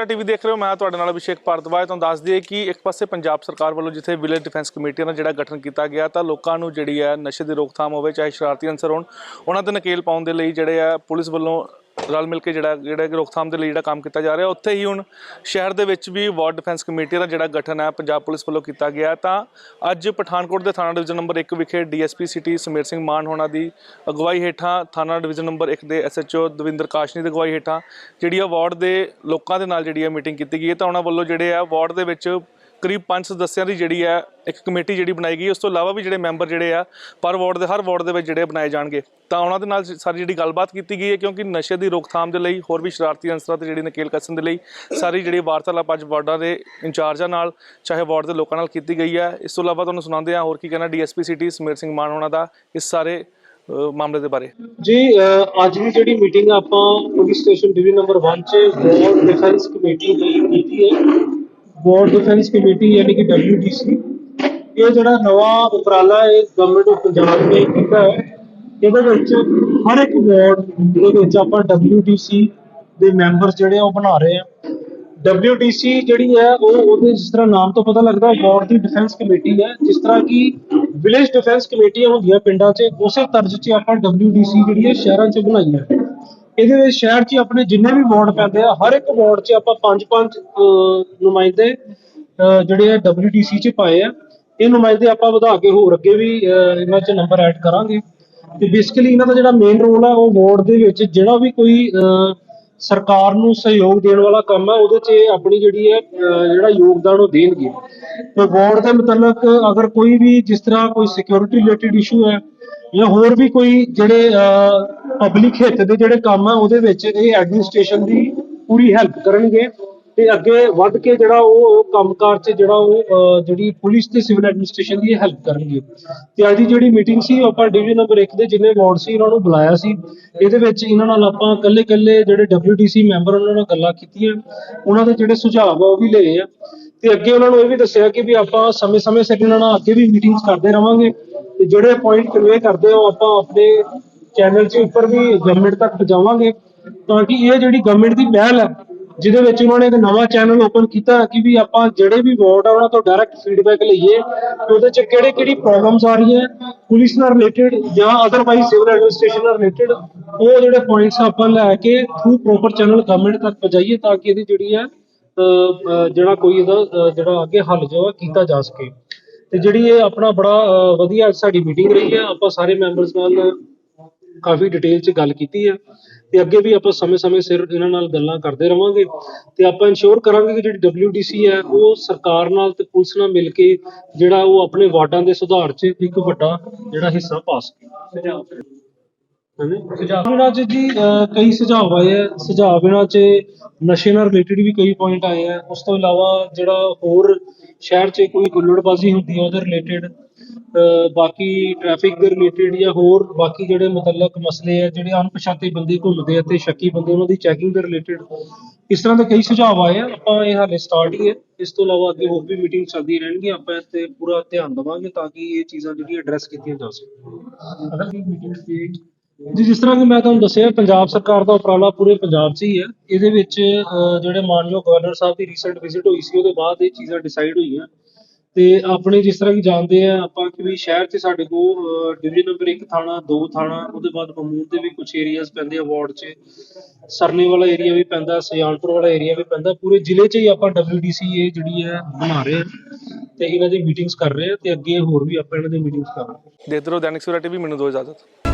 ਸਵੇਰਾ TV ਦੇਖ ਰਹੇ ਹੋ, ਮੈਂ ਤੁਹਾਡੇ ਨਾਲ ਅਭਿਸ਼ੇਕ ਭਾਰਦਵਾਜ। ਤੁਹਾਨੂੰ ਦੱਸ ਦਈਏ ਕਿ ਇੱਕ ਪਾਸੇ ਪੰਜਾਬ ਸਰਕਾਰ ਵੱਲੋਂ ਜਿੱਥੇ ਵਿਲੇਜ ਡਿਫੈਂਸ ਕਮੇਟੀ ਦਾ ਜਿਹੜਾ ਗਠਨ ਕੀਤਾ ਗਿਆ, ਤਾਂ ਲੋਕਾਂ ਨੂੰ ਜਿਹੜੀ ਹੈ ਨਸ਼ੇ ਦੀ ਰੋਕਥਾਮ ਹੋਵੇ, ਚਾਹੇ ਸ਼ਰਾਰਤੀ ਅਨਸਰ ਹੋਣ, ਉਹਨਾਂ ਤੇ ਨਕੇਲ ਪਾਉਣ ਦੇ ਲਈ ਜਿਹੜੇ ਆ ਪੁਲਿਸ ਵੱਲੋਂ ਰਲ ਮਿਲ ਕੇ ਜਿਹੜਾ ਜਿਹੜਾ ਕਿ ਰੋਕਥਾਮ ਦੇ ਲਈ ਜਿਹੜਾ ਕੰਮ ਕੀਤਾ ਜਾ ਰਿਹਾ, ਉੱਥੇ ਹੀ ਹੁਣ ਸ਼ਹਿਰ ਦੇ ਵਿੱਚ ਵੀ ਵਾਰਡ ਡਿਫੈਂਸ ਕਮੇਟੀ ਦਾ ਜਿਹੜਾ ਗਠਨ ਹੈ, ਪੰਜਾਬ ਪੁਲਿਸ ਵੱਲੋਂ ਕੀਤਾ ਗਿਆ ਤਾਂ ਅੱਜ ਪਠਾਨਕੋਟ ਦੇ ਥਾਣਾ ਡਿਵੀਜ਼ਨ ਨੰਬਰ 1 ਵਿਖੇ ਡੀਐਸਪੀ ਸਿਟੀ ਸਮੇਰ ਸਿੰਘ ਮਾਨ ਹੋਣਾ ਦੀ ਅਗਵਾਈ ਹੇਠਾਂ ਥਾਣਾ ਡਿਵੀਜ਼ਨ ਨੰਬਰ 1 ਦੇ ਐਸਐਚਓ ਦਵਿੰਦਰ ਕਾਸ਼ਨੀ ਦੀ ਅਗਵਾਈ ਹੇਠਾਂ ਜਿਹੜੀ ਆ ਵਾਰਡ ਦੇ ਲੋਕਾਂ ਦੇ ਨਾਲ ਜਿਹੜੀ ਆ ਮੀਟਿੰਗ ਕੀਤੀ ਗਈ ਹੈ, ਤਾਂ ਉਹਨਾਂ ਵੱਲੋਂ ਜਿਹੜੇ ਆ ਵਾਰਡ ਦੇ ਵਿੱਚ ਕਰੀਬ 5 ਸਦੱਸਿਆਂ ਦੀ ਜਿਹੜੀ ਹੈ ਇੱਕ ਕਮੇਟੀ ਜਿਹੜੀ ਬਣਾਈ ਗਈ ਉਸ ਤੋਂ ਇਲਾਵਾ ਵੀ ਜਿਹੜੇ ਮੈਂਬਰ ਜਿਹੜੇ ਆ, ਪਰ ਵਾਰਡ ਦੇ, ਹਰ ਵਾਰਡ ਦੇ ਵਿੱਚ ਜਿਹੜੇ ਬਣਾਏ ਜਾਣਗੇ। ਤਾਂ ਉਹਨਾਂ ਦੇ ਨਾਲ ਸਾਰੀ ਜਿਹੜੀ ਗੱਲਬਾਤ ਕੀਤੀ ਗਈ ਹੈ, ਕਿਉਂਕਿ ਨਸ਼ੇ ਦੀ ਰੋਕਥਾਮ ਦੇ ਲਈ, ਹੋਰ ਵੀ ਸ਼ਰਾਰਤੀ ਅੰਸਰਾਂ ਤੇ ਜਿਹੜੀ ਨਕੇਲ ਕੱਸਣ ਦੇ ਲਈ ਸਾਰੀ ਜਿਹੜੀ ਵਾਰਤਾਲਾਪ ਅੱਜ ਵਾਰਡਾਂ ਦੇ ਇੰਚਾਰਜਾਂ ਨਾਲ, ਚਾਹੇ ਵਾਰਡ ਦੇ ਲੋਕਾਂ ਨਾਲ ਕੀਤੀ ਗਈ ਹੈ। ਇਸ ਤੋਂ ਇਲਾਵਾ ਤੁਹਾਨੂੰ ਸੁਣਾਉਂਦੇ ਹਾਂ ਹੋਰ ਕੀ ਕਹਿਣਾ ਡੀਐਸਪੀ ਸਿਟੀ, ਸਮੇਰ ਸਿੰਘ ਮਾਨ ਉਹਨਾਂ ਦਾ ਇਸ ਸਾਰੇ ਮਾਮਲੇ ਦੇ ਬਾਰੇ। ਜੀ ਅੱਜ ਦੀ ਜਿਹੜੀ ਮੀਟਿੰਗ ਆਪਾਂ ਪੁਲਿਸ ਸਟੇਸ਼ਨ ਡਿਵੀਜ਼ਨ ਨੰਬਰ 1 ਚ ਵਾਰਡ ਡਿਫੈਂਸ ਕਮੇਟੀ ਦੀ ਕੀਤੀ ਹੈ। ਵਾਰਡ ਡਿਫੈਂਸ ਕਮੇਟੀ ਯਾਨੀ ਕਿ WDC ਇਹ ਜਿਹੜਾ ਨਵਾਂ ਉਪਰਾਲਾ ਹੈ ਗਵਰਨਮੈਂਟ ਆਫ ਪੰਜਾਬ ਨੇ ਕੀਤਾ ਹੈ, ਇਹਦੇ ਵਿੱਚ ਹਰ ਇੱਕ ਵਾਰਡ ਦੇ ਵਿੱਚ ਆਪਾਂ WDC ਦੇ ਮੈਂਬਰ ਜਿਹੜੇ ਆ ਉਹ ਬਣਾ ਰਹੇ ਆ। WDC ਜਿਹੜੀ ਹੈ, ਉਹ ਉਹਦੇ ਜਿਸ ਤਰ੍ਹਾਂ ਨਾਮ ਤੋਂ ਪਤਾ ਲੱਗਦਾ ਵਾਰਡ ਦੀ ਡਿਫੈਂਸ ਕਮੇਟੀ ਹੈ, ਜਿਸ ਤਰ੍ਹਾਂ ਕਿ ਵਿਲੇਜ ਡਿਫੈਂਸ ਕਮੇਟੀਆਂ ਹੁੰਦੀਆਂ ਪਿੰਡਾਂ 'ਚ, ਉਸੇ ਤਰਜ਼ 'ਚ ਆਪਾਂ WDC ਜਿਹੜੀ ਹੈ ਸ਼ਹਿਰਾਂ 'ਚ ਬਣਾਈਆਂ ਇਹਦੇ ਵਿੱਚ ਸ਼ਹਿਰ 'ਚ ਆਪਣੇ ਜਿੰਨੇ ਵੀ ਵਾਰਡ ਪੈਂਦੇ ਆ ਹਰ ਇੱਕ ਵਾਰਡ 'ਚ ਆਪਾਂ ਪੰਜ ਪੰਜ ਅਹ, ਨੁਮਾਇੰਦੇ ਅਹ, ਜਿਹੜੇ ਆ WDC 'ਚ ਪਾਏ ਆ। ਇਹ ਨੁਮਾਇੰਦੇ ਆਪਾਂ ਵਧਾ ਕੇ ਹੋਰ ਅੱਗੇ ਵੀ ਅਹ, ਇਹਨਾਂ 'ਚ ਨੰਬਰ ਐਡ ਕਰਾਂਗੇ। ਤੇ ਬੇਸਿਕਲੀ ਇਹਨਾਂ ਦਾ ਜਿਹੜਾ ਮੇਨ ਰੋਲ ਹੈ ਉਹ ਵਾਰਡ ਦੇ ਵਿੱਚ ਜਿਹੜਾ ਵੀ ਕੋਈ ਅਹ, ਸਰਕਾਰ ਨੂੰ ਸਹਿਯੋਗ ਦੇਣ ਵਾਲਾ ਕੰਮ ਹੈ, ਉਹਦੇ 'ਚ ਇਹ ਆਪਣੀ ਜਿਹੜੀ ਹੈ ਜਿਹੜਾ ਯੋਗਦਾਨ ਉਹ ਦੇਣਗੇ। ਤੇ ਵਾਰਡ ਦੇ ਮੁਤਲਕ ਅਗਰ ਕੋਈ ਵੀ ਜਿਸ ਤਰ੍ਹਾਂ ਕੋਈ ਸਿਕਿਉਰਿਟੀ ਰਿਲੇਟਡ ਇਸ਼ੂ ਹੈ, ਜਾਂ ਹੋਰ ਵੀ ਕੋਈ ਜਿਹੜੇ ਪਬਲਿਕ ਹਿੱਤ ਦੇ ਜਿਹੜੇ ਕੰਮ ਆ ਉਹਦੇ ਵਿੱਚ ਇਹ ਐਡਮਿਨਿਸਟ੍ਰੇਸ਼ਨ ਦੀ ਪੂਰੀ ਹੈਲਪ ਕਰਨਗੇ। ਤੇ ਅੱਗੇ ਵੱਧ ਕੇ ਜਿਹੜਾ ਉਹ ਉਹ ਕੰਮਕਾਰ 'ਚ ਜਿਹੜਾ ਉਹ ਜਿਹੜੀ ਪੁਲਿਸ ਤੇ ਸਿਵਲ ਐਡਮਿਨਿਸਟ੍ਰੇਸ਼ਨ ਦੀ ਹੈਲਪ ਕਰਨਗੇ। ਤੇ ਅੱਜ ਦੀ ਜਿਹੜੀ ਮੀਟਿੰਗ ਸੀ, ਉਹ ਆਪਾਂ ਡਿਵੀਜ਼ਨ ਨੰਬਰ 1 ਦੇ ਜਿੰਨੇ ਵਾਰਡ ਸੀ, ਉਹਨਾਂ ਨੂੰ ਬੁਲਾਇਆ ਸੀ। ਇਹਦੇ ਵਿੱਚ ਇਹਨਾਂ ਨਾਲ ਆਪਾਂ ਇਕੱਲੇ ਇਕੱਲੇ ਜਿਹੜੇ WDC ਮੈਂਬਰ ਉਹਨਾਂ ਨਾਲ ਗੱਲਾਂ ਕੀਤੀਆਂ। ਉਹਨਾਂ ਦੇ ਜਿਹੜੇ ਸੁਝਾਅ ਆ, ਉਹ ਵੀ ਲਏ ਆ। ਤੇ ਅੱਗੇ ਉਹਨਾਂ ਨੂੰ ਇਹ ਵੀ ਦੱਸਿਆ ਕਿ ਵੀ ਆਪਾਂ ਸਮੇਂ-ਸਮੇਂ ਸਿਰ ਇਹਨਾਂ ਨਾਲ ਅੱਗੇ ਵੀ ਮੀਟਿੰਗਸ ਕਰਦੇ ਰਵਾਂਗੇ। ਤੇ ਜਿਹੜੇ ਪੁਆਇੰਟ ਕਨਵੇ ਕਰਦੇ ਹੋ ਆਪਾਂ ਆਪਣੇ ਚੈਨਲ 'ਚ ਉੱਪਰ ਵੀ ਗਵਰਨਮੈਂਟ ਤੱਕ ਪਹੁੰਚਾਵਾਂਗੇ ਤਾਂ ਕਿ ਇਹ ਜਿਹੜੀ ਗਵਰਨਮੈਂਟ ਦੀ ਪਹਿਲ ਹੈ ਜਿਹਦੇ ਵਿੱਚ ਉਹਨਾਂ ਨੇ ਇੱਕ ਨਵਾਂ ਚੈਨਲ ਓਪਨ ਕੀਤਾ ਕਿ ਵੀ ਆਪਾਂ ਜਿਹੜੇ ਵੀ ਵਾਰਡ ਆ ਉਹਨਾਂ ਤੋਂ ਡਾਇਰੈਕਟ ਫੀਡਬੈਕ ਲਈਏ ਕਿ ਉਹਦੇ 'ਚ ਕਿਹੜੇ ਕਿਹੜੀ ਪ੍ਰੋਬਲਮਸ ਆ ਰਹੀਆਂ ਪੁਲਿਸ ਨਾਲ ਰਿਲੇਟਡ ਜਾਂ ਅਦਰਵਾਈਜ਼ ਸਿਵਲ ਐਡਮਿਨਿਸਟ੍ਰੇਸ਼ਨ ਨਾਲ ਰਿਲੇਟਡ ਉਹ ਜਿਹੜੇ ਪੁਆਇੰਟਸ ਆਪਾਂ ਲੈ ਕੇ ਥਰੂ ਪ੍ਰੋਪਰ ਚੈਨਲ ਗਵਰਨਮੈਂਟ ਤੱਕ ਪਹੁੰਚਾਈਏ ਤਾਂ ਕਿ ਇਹਦੀ ਜਿਹੜੀ ਹੈ ਅਹ, ਜਿਹੜਾ ਕੋਈ ਇਹਦਾ ਜਿਹੜਾ ਅੱਗੇ ਹੱਲ ਜੋ ਹੈ ਕੀਤਾ ਜਾ ਸਕੇ। ਤੇ ਜਿਹੜੀ ਇਹ ਆਪਣਾ ਬੜਾ ਵਧੀਆ ਸਾਡੀ ਮੀਟਿੰਗ ਰਹੀ ਹੈ ਆਪਾਂ ਸਾਰੇ ਮੈਂਬਰਸ ਨਾਲ ਕਾਫੀ ਡਿਟੇਲ 'ਚ ਗੱਲ ਕੀਤੀ ਹੈ ਤੇ ਅੱਗੇ ਵੀ ਆਪਾਂ ਸਮੇਂ-ਸਮੇਂ ਸਿਰ ਇਹਨਾਂ ਨਾਲ ਗੱਲਾਂ ਕਰਦੇ ਰਵਾਂਗੇ ਤੇ ਆਪਾਂ ਇਨਸ਼ੋਰ ਕਰਾਂਗੇ ਕਿ ਜਿਹੜੀ WDC ਹੈ ਉਹ ਸਰਕਾਰ ਨਾਲ ਤੇ ਪੁਲਿਸ ਨਾਲ ਮਿਲ ਕੇ ਜਿਹੜਾ ਉਹ ਆਪਣੇ ਵਾਰਡਾਂ ਦੇ ਸੁਧਾਰ 'ਚ ਇੱਕ ਵੱਡਾ ਜਿਹੜਾ ਹਿੱਸਾ ਪਾ ਸਕੇ। ਸੁਝਾਅ। ਇਹਨਾਂ 'ਚ ਜੀ ਕਈ ਸੁਝਾਅ ਆਏ ਆ ਸੁਝਾਅ ਇਹਨਾਂ 'ਚ ਨਸ਼ੇ ਨਾਲ ਰਿਲੇਟਡ ਵੀ ਕਈ ਪੁਆਇੰਟ ਆਏ ਆ ਉਸ ਤੋਂ ਇਲਾਵਾ ਜਿਹੜਾ ਹੋਰ ਸ਼ਹਿਰ 'ਚ ਕੋਈ ਗੁੱਲੜਬਾਜ਼ੀ ਹੁੰਦੀ ਹੈ ਉਹਦੇ ਰਿਲੇਟਡ ਬਾਕੀ ਟ੍ਰੈਫਿਕ ਦੇ ਰਿਲੇਟਡ ਜਾਂ ਹੋਰ ਬਾਕੀ ਜਿਹੜੇ ਮੁਤਲਕ ਮਸਲੇ ਆ, ਜਿਹੜੇ ਅਣਪਛਾਤੇ ਬੰਦੇ ਘੁੰਮਦੇ ਆ ਤੇ ਸ਼ੱਕੀ ਬੰਦੇ, ਉਹਨਾਂ ਦੀ ਚੈਕਿੰਗ ਦੇ ਰਿਲੇਟਡ ਇਸ ਤਰ੍ਹਾਂ ਦੇ ਕਈ ਸੁਝਾਅ ਆਏ ਆ, ਆਪਾਂ ਇਹ ਹਾਲੇ ਸਟਾਰਟ ਹੀ ਹੈ। ਇਸ ਤੋਂ ਇਲਾਵਾ ਅੱਗੇ ਹੋਰ ਵੀ ਮੀਟਿੰਗ ਚੱਲਦੀਆਂ ਰਹਿਣਗੀਆਂ, ਆਪਾਂ ਇਸ ਤੇ ਪੂਰਾ ਧਿਆਨ ਦੇਵਾਂਗੇ ਤਾਂ ਕਿ ਇਹ ਚੀਜ਼ਾਂ ਜਿਹੜੀਆਂ ਐਡਰੈਸ ਕੀਤੀਆਂ ਜਾ ਸਕਣ। ਅਗਰ ਇਹ ਮੀਟਿੰਗ ਜੀ, ਜਿਸ ਤਰ੍ਹਾਂ ਕਿ ਮੈਂ ਤੁਹਾਨੂੰ ਦੱਸਿਆ, ਪੰਜਾਬ ਸਰਕਾਰ ਦਾ ਉਪਰਾਲਾ ਪੂਰੇ ਪੰਜਾਬ 'ਚ ਹੀ ਹੈ। ਇਹਦੇ ਵਿੱਚ ਜਿਹੜੇ ਮਾਨਯੋਗ ਗਵਰਨਰ ਸਾਹਿਬ ਦੀ ਰੀਸੈਂਟ ਵਿਜ਼ਿਟ ਹੋਈ ਸੀ, ਉਹਦੇ ਬਾਅਦ ਇਹ ਚੀਜ਼ਾਂ ਡਿਸਾਈਡ ਹੋਈਆਂ। ਤੇ ਆਪਣੇ ਜਿਸ ਤਰ੍ਹਾਂ ਕਿ ਜਾਣਦੇ ਆ, ਆਪਾਂ ਕਿ ਵੀ ਸ਼ਹਿਰ 'ਚ ਸਾਡੇ ਕੋਲ ਡਿਵੀਜ਼ਨ ਨੰਬਰ 1 ਥਾਣਾ 2 ਥਾਣਾ, ਉਹਦੇ ਬਾਅਦ ਮਮੂਦ ਦੇ ਵੀ ਕੁਝ ਏਰੀਆਜ਼ ਪੈਂਦੇ ਆ ਵਾਰਡ 'ਚ। ਸਰਨੇ ਵਾਲਾ ਏਰੀਆ ਵੀ ਪੈਂਦਾ ਸਿਆਲਪੁਰ ਵਾਲਾ ਏਰੀਆ ਵੀ ਪੈਂਦਾ, ਪੂਰੇ ਜ਼ਿਲ੍ਹੇ 'ਚ ਹੀ ਆਪਾਂ WDC ਇਹ ਜਿਹੜੀ ਹੈ ਬਣਾ ਰਹੇ ਆ ਤੇ ਇਹਨਾਂ ਦੀ ਮੀਟਿੰਗਸ ਕਰ ਰਹੇ ਆ ਤੇ ਅੱਗੇ ਹੋਰ ਵੀ ਆਪਾਂ ਇਹਨਾਂ ਦੀ ਮੀਟਿੰਗਸ ਕਰਾਂਗੇ ਦੇਖਦੇ ਰਹੋ ਦੈਨਿਕ ਸਵੇਰਾ ਟੀਵੀ, ਮੈਨੂੰ ਦੋ ਇਜਾਜ਼ਤ।